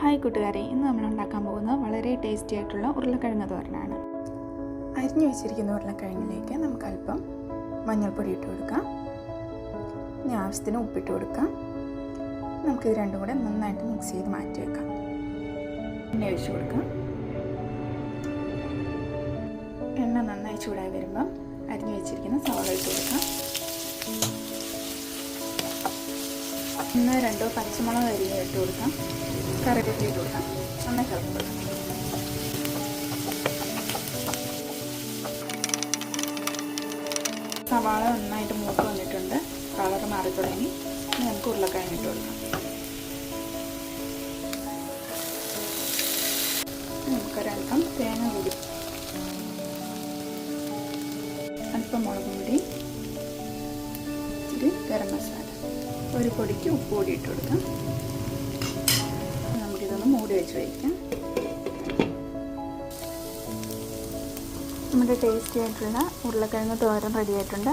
Hi കൂട്ടുകാരെ. ഇന്ന് നമ്മൾ ഉണ്ടാക്കാൻ പോകുന്നത് വളരെ ടേസ്റ്റി ആയിട്ടുള്ള ഉരുളക്കിഴങ്ങ് തോരനാണ്. അരിഞ്ഞു വെച്ചിരിക്കുന്ന ഉരുളക്കിഴങ്ങിലേക്ക് നമുക്ക് അല്പം മഞ്ഞൾപ്പൊടി ഇട്ട് കൊടുക്കാം. ഇനി ആവശ്യത്തിന് ഉപ്പിട്ട് കൊടുക്കാം. നമുക്കിത് രണ്ടും കൂടെ നന്നായിട്ട് മിക്സ് ചെയ്ത് മാറ്റി വെക്കാം. എണ്ണ ഒഴിച്ചു കൊടുക്കാം. എണ്ണ നന്നായി ചൂടായി വരുമ്പം അരിഞ്ഞു വെച്ചിരിക്കുന്ന സവാള ഇട്ട് കൊടുക്കാം. ഒന്ന് രണ്ടോ പച്ചമുളക് അരിഞ്ഞ് ഇട്ട് കൊടുക്കാം. കറിവേപ്പില ഇട്ട് കൊടുക്കാം നന്നായി കറക്കി സവാള നന്നായിട്ട് മൂത്ത് വന്നിട്ടുണ്ട്. കളർ മാറി തുടങ്ങി. നമുക്ക് ഉരുളക്കിഴങ്ങ് ഇട്ട് കൊടുക്കാം. നമുക്കൊരൽപ്പം തേങ്ങ കൂടി അല്പം മുളക് പൊടി. ഇച്ചിരി ഗരം മസാല. ഒരു പൊടിക്ക് ഉപ്പ് കൂടി ഇട്ട് കൊടുക്കാം. വെച്ച് വയ്ക്കാം നമ്മുടെ ടേസ്റ്റി ആയിട്ടുള്ള ഉരുളക്കിഴങ്ങ് തോരൻ റെഡി ആയിട്ടുണ്ട്.